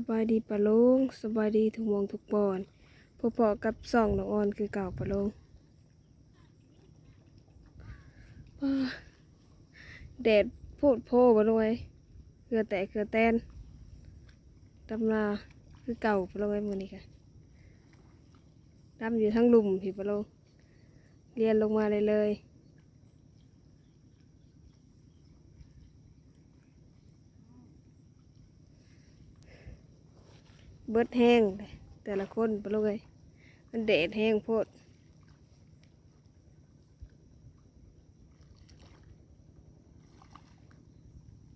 สบายดีปะลุงสบายดีทุกหมองทุกบอนพอพอๆกับส่องน้องออนคือเก่าปะลุงแดดโพดโพบะลุงเอ้ยเกลือแตกเกลือแตนดำนาคือเก่าปะลงเอ้ยมือนี้ค่ะดำอยู่ทั้งลุมพี่ปะลุงเรียนลงมาเลยเลย เบิดแห้งเลยแต่ละคนไปเลยมันแดดแห้งโพด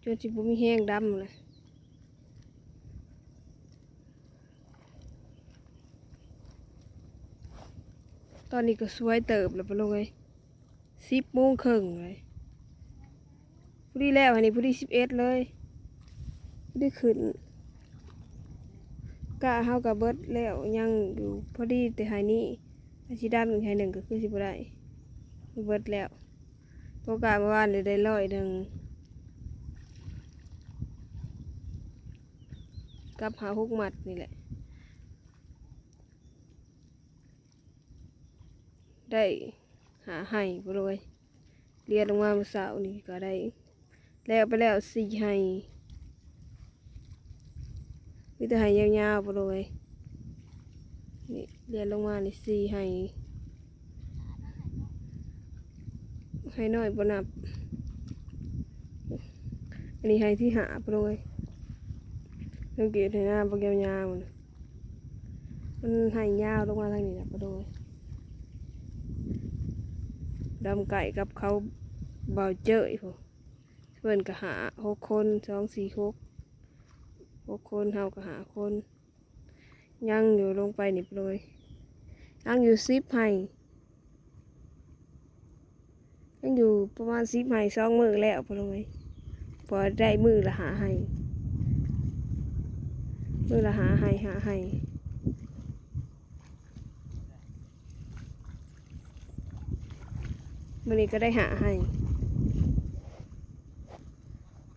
จนจิบุมีแห้งดำเลยตอนนี้ก็สวยเติบแล้วไปเลยสิบโมงครึ่งเลยผู้ที่แล้วอันนี้ผู้ที่สิบเอ็ดเลยผู้ที่ขึ้น กะเฮากับเบิดแล้วยังอยู่พอดีแต่หายนี้อาชีด้านหนึ่งหายหนึ่งก็คือสิบได้เบิดแล้วโอกาสเมื่อวานเลยได้ร้อยหนึ่งกับหาหกหมัดนี่แหละ ได้หาให้บ่เลยเรียนลงมาเมื่อเสาร์นี่ก็ได้ แล้วไปแล้วสี่ให้ มีแต่ให้ยาวๆไปเลยนี่เรียนลงมานี่สี่ให้ให้น้อยบนับ อันนี้ให้ที่หาไปเลยสังเกตเห็นหน้าบกยาวๆมันมันให้ยาวลงมาทางนี้นะไปเลยดำไก่กับเขาเบาเจยพวกเพื่อนก็หาหกคนสองสี่หก หกคนเฮาก็หาคนยังอยู่ลงไปนี่เลยยังอยู่ซิปไห้ยังอยู่ประมาณซิปไห้สองมือแล้วไปเลยพอได้มือละหาไห้มือละหาไห้หาไห้มันนี้ก็ได้หาไห้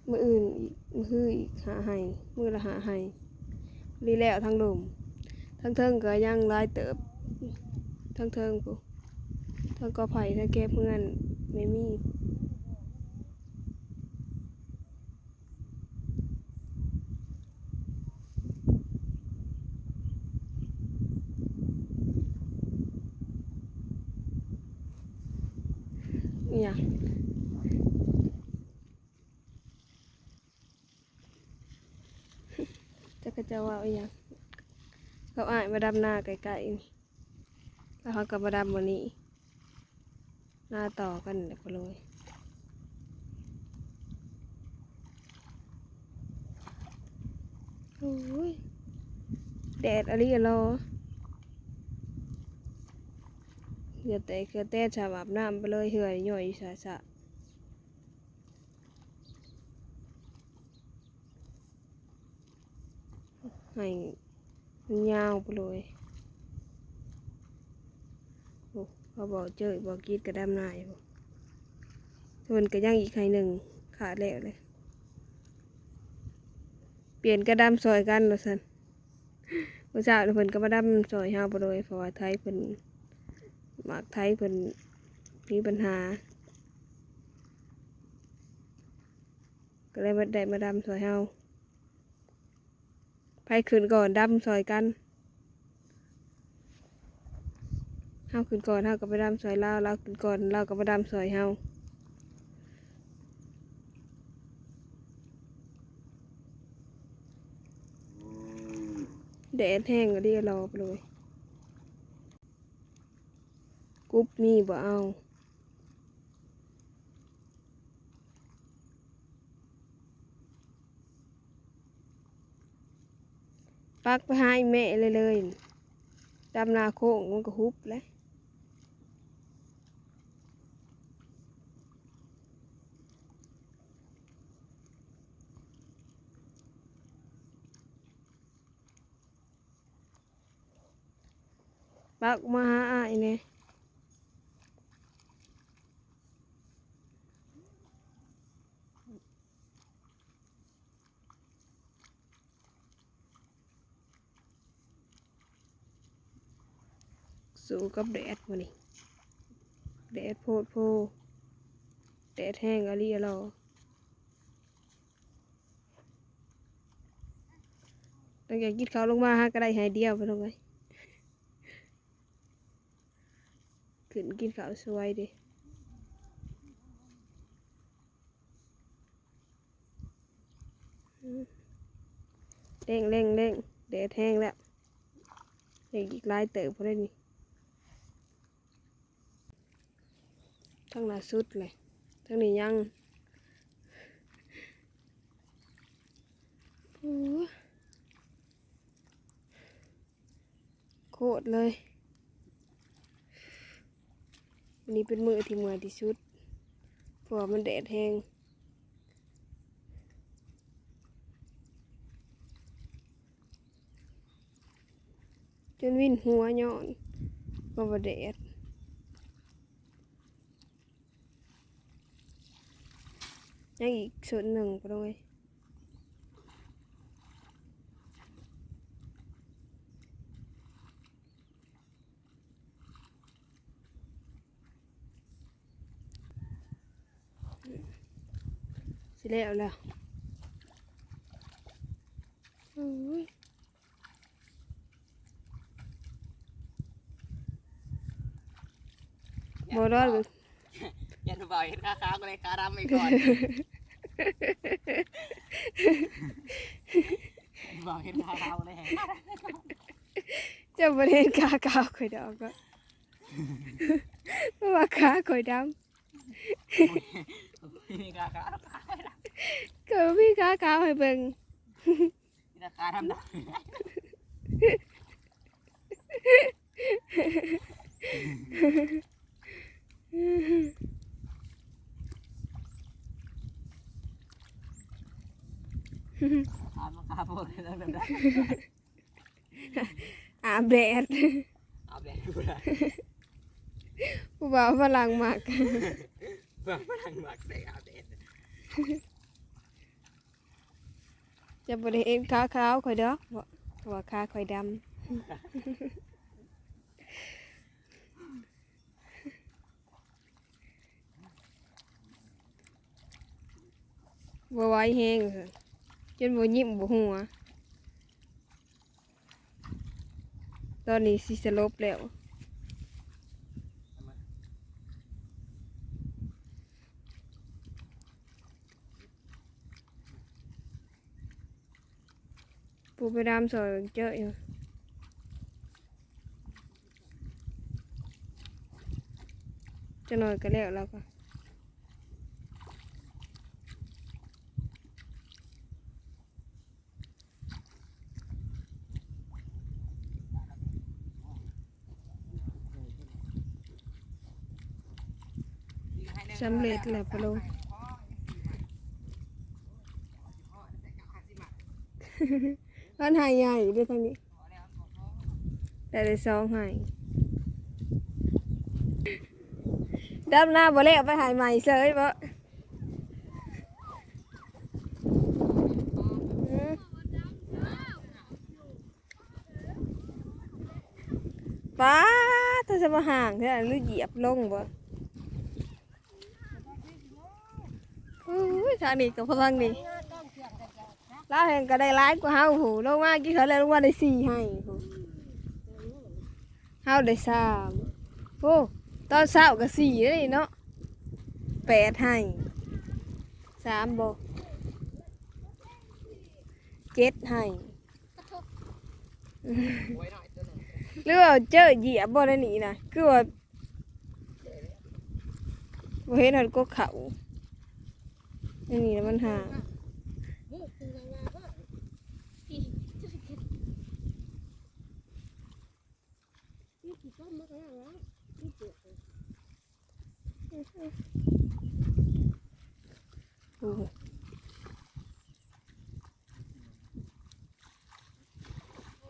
มืออื่นอีกมือฮืออีกหาไห้มือละหาไห้รีแล้วทั้งลมทั้งเทิงก็ยังลายเติบ ทั้งเทิงกูทั้งกอไผ่ทั้งแก้เพื่อนไม่มี จะกระเจาว่าอย่างเขาอ้ายมาดำหน้าไกลๆนี่แล้วเขาก็มาดำวันนี้ หน้าต่อกันเดี๋ยวไปเลยโอ้ยแดดอะไรกันเรอเกือแต่เกือแต่ชาบอาบน้ำไปเลยเหื่อยย่อยสะสะ ให้มันยาวไปเลยโอ้เขาบอกเจอบอกกีดกระดำนายบอกส่วนกระย่างอีกไข่หนึ่งขาดแล้วเลย เปลี่ยนกระดำซอยกันแล้วสันเมื่อเช้าเพิ่นก็มาดำซอยเฮาไปเลยเพราะว่าไทยเพิ่นหมากไทยเพิ่นมีปัญหา ก็เลยมาได้มาดำซอยเฮา ขึ้นก่อนดำซอยกันเฮาขึ้นก่อนเฮาก็ไปดำซอยลาวลาวขึ้นก่อนลาวก็มาดำซอยเฮาแดดแห้งก็เรียรอไปเลยกรุ๊ปนี่บ่เอา ปักไปให้แม่เลยเลยดำนาโค้งมันก็ฮุบเลยปักมาหาอ้เนี่ย สู้กับแดดมื้อนี้แดดโพดโพแดดแห้งอะลีอะรอตั้งแต่กินข้าวลงมาฮะก็ได้หายเดียวไปลงไงขึ้นกินข้าวสวยดิเร่งเร่งเร่งแดดแห้งแล้วเร่งอีกหลายเติบพอได้นี่ ทั้งหน้าสุดเลยทั้งนี้ยังโคตรเลยวันนี้เป็นมือที่เมื่อยที่สุดเพราะว่ามันแดดแห้งจนวินหัวย้อนก็บ่แดด ยังอีกส่วนหนึ่งไปเลยสิแล้วแล้วโอ้ยบ่รอดเลยยันบ่อยเห็นขาขาวก็เลยขาดำไปก่อน บอกเห็นขาขาวเลยแหงเจะประเด็นขาขาวข่อยดอกก็เพราะว่าขาข่อยดมีขาขาวำก็พี่ขาขาวให้เบิ่งมีแต่ขาดำดำ ขามาขาพวกนั้นแบบนั้นอาบแดดเอาแบบกูได้ผู้บ่าวฝรั่งมากเบิ่งมาทางมักได้อาบแดดเจะประเด็นขาขาวข่อยดอกบ่เพราะว่าขาข่อยดำบ่ไหวแฮงเลย จนบ่ยิ้มบ่หัวตอนนี้สิสลบแล้วปูไปดามซอยเจออยู่จะหน่อยก็แล้วแล้วก็ สำเร็จแล้วปะลุงอันหายใหญ่ด้วยทางนี้แต่ได้สองหายดับหน้าบ่เละไปหายใหม่เสยบ่อืมป้าถ้าจะมาห่างเท่านั้นหรือเหยียบลงบ่ อุ้ยทางนี้กับทางนี้ลาวแห่งก็ได้ร้ายกว่าเฮาหูลงมากี่เขาแล้วลงมาได้สี่ให้หูเฮาได้สามโอ้ตอนเช้าก็สี่เลยเนาะแปดให้สามบ่เจ็ดให้ไว้หน่อยตัวหนึ่งหรือว่าเจอเหยียบบ่ได้หนีนะคือว่าบ่เห็นหันก็เขา อันนี้มันห่างโอ้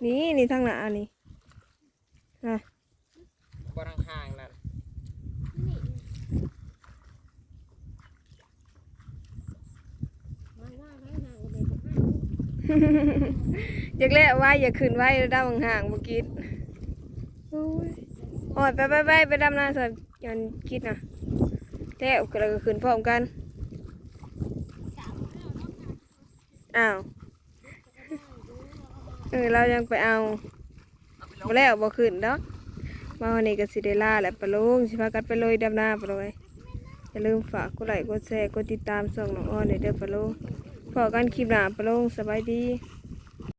นี่นี่ทางหน้านี่อะ บนห่างๆนั่น อยากเล่ไว้อย่าขึ้นไว้แล้วดาวห่างๆบ่กินโอ้ยโอ้ยไปไปไปไปดำนาสัยันคิดนะแท้ก็เลยขึ้นพร้อมกัน อ้าว เออเรายังไปเอาบ่แล้วบ่ขึ้นดอกมาวันนี้ก็สิได้ลาแหละปะลุงสิพากันไปเลยดำนาปเลยอย่าลืมฝากกดไลค์กดแชร์กดติดตามส่องน้องอ้อนเด้อปะลุง พอกันคลิปหน้าปะลงสบายดี